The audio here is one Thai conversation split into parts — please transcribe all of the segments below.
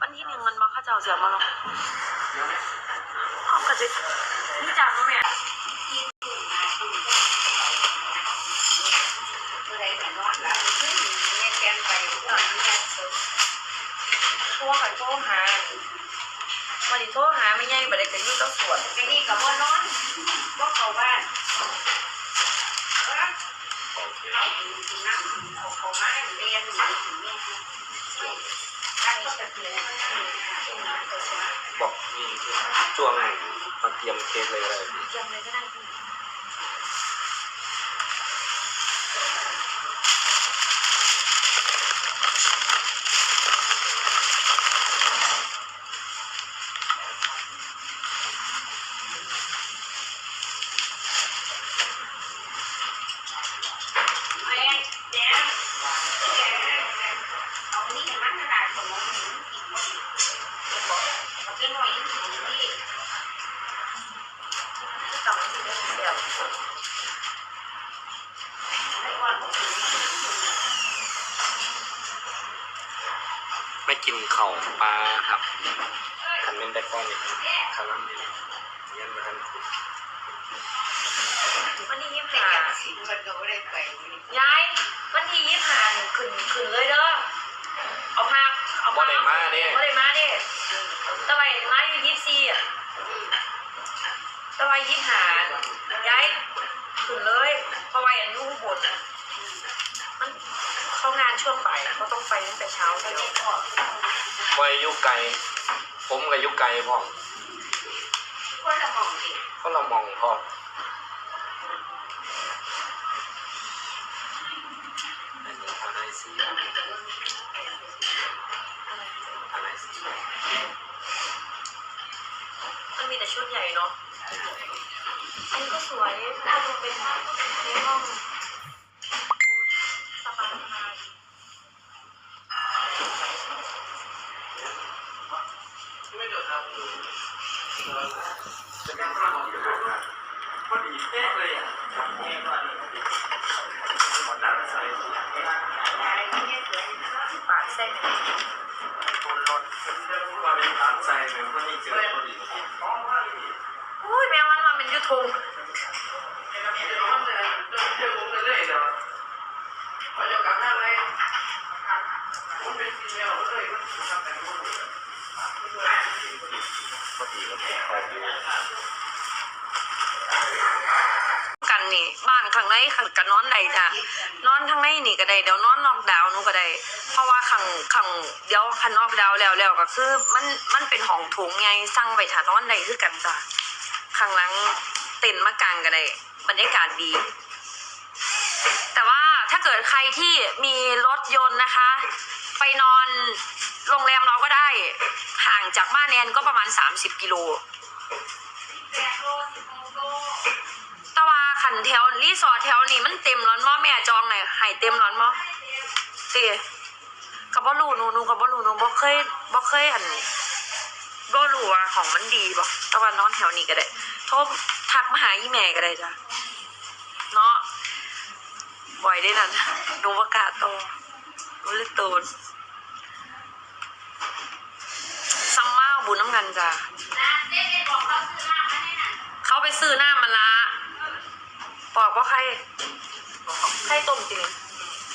วันที่หนึ่งมันมาข้าเจ้าเสียมาแล้วข้อกระจิบนี่จารู้ไม่อะโทรหาโทรหาวันนี้โทรหาไม่ง่ายบัดเด็กยุ่งต้องสวดไปนี่กับว่านอนว่าเขาบ้าน บอกนี่ช่วงมาเตรียมเค้กเลยอะไรยังเลย กินเข่าปลาครับคันเล่นได้ก้อนอีกคันนั้นนี่ยันมาทันคุยวันที่ยี่สิบห้ายายวันที่ยี่สิบห้านี่ขึ้นขึ้นเลยเด้อเอาภาพเอาภาพบ่ได้มาเด้บ่ได้มาเด้ตะไบมาอยู่ยี่สิบสี่อะตะไบยี่สิบห้ายายขึ้นเลยเพราะว่าอย่างอยู่อุบนอะมันเข้างาน ช่วงบ่ายเขาต้องไปตั้งแต่เช้าเดียวบอยยุไก่ผมกับยุกไก่พ่อก็เรามองพ่ออันนี้อะไรสีอะไรสีมันมีแต่ชุดใหญ่เนาะอันนี้ก็สวยน่าดูเป็นในห้องสบายมาก พ อดีเป๊ะเลยอะเองก่อนหมดน้ำใส่ปากเส้นคนรถว่าเป็นทางใส่เหมือนคนนี้เจอพอดีอุ้ยแมวมันมาเป็นยูทูบ บ้านข้างในขังกันนอนใดจ้ะนอนทางในนี่ก็ได้เดี๋ยวนอนนอกดาวน์หนูก็ได้ เพราะว่าขังขังเดี๋ยวคันนอกดาวแล้วแล้วก็คือ มันมันเป็นห้องโถงไงสั่งไปถานอนใดคือกันจ้ะข้างหลังเต็นท์มากางก็ได้บรรยากาศดี แต่ว่าถ้าเกิดใครที่มีรถยนต์นะคะ ไปนอนโรงแรมเราก็ได้ ห่างจากบ้านแอนก็ประมาณ 30 กิโลาขันแถวรีสอร์ทแถวนี้มันเต็มร้อนมอแม่จองไหนอยให้เต็มร้อนมอเตีกับบ่รู้หนูหนูกับบ่รู้หนูบ่เคยบ่เคยอันบ่รู้ว่าของมันดีบ่ตะวันนอนแถวนี้ก็ได้โทรทักมาหาอีแม่ก็ได้จ้ะเนาะบ่อยได้นั่นหนูประกาศโตหนูเลยโตนซัมมาบุญน้ำกันจ้ะเขาไปซื้อหน้ามันละ ปอกว่าใครใครต้มจริง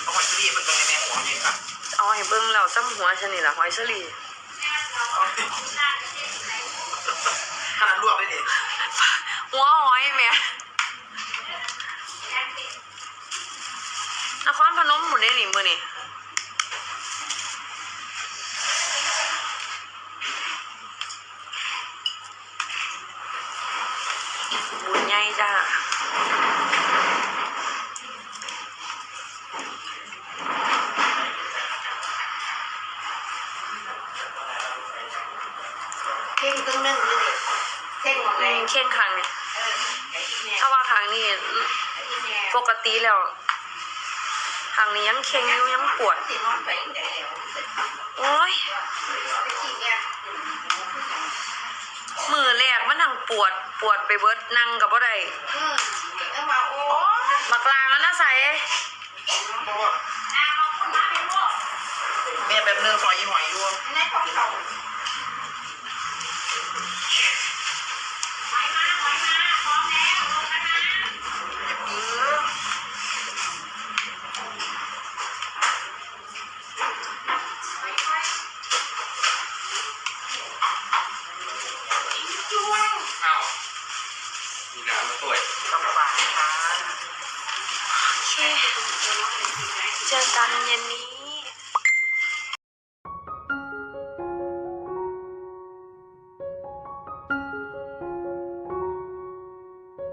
เอาหอยที่มันตรงในแม่หัวนี่ครับเอาให้เบิ้งแล้วซ้ำหัวฉันนี่ล่ะหอยเชอรี่ขนาดลวกได้ดิหัวหอยแม่นครพนมหมดเลยนี่มือนี่ เข่งหมดแรเลยงเข่งครั้งเนี่ยเออไอ้ที่แม่ถ้าว่าครั้งนี้ไอ้ที่แม่ปกติแล้วครั้งนี้ยังเค็งอยู่ยังปวดสินอนไปได้แล้วโอ้ยไอ้ที่แม่มือแรกมันทั้งปวดปวดไปเบิดนั่งกับบ่ได้อืมแล้วมาโอ้บักลาแล้วนะใส่ จอกันเย็นนี้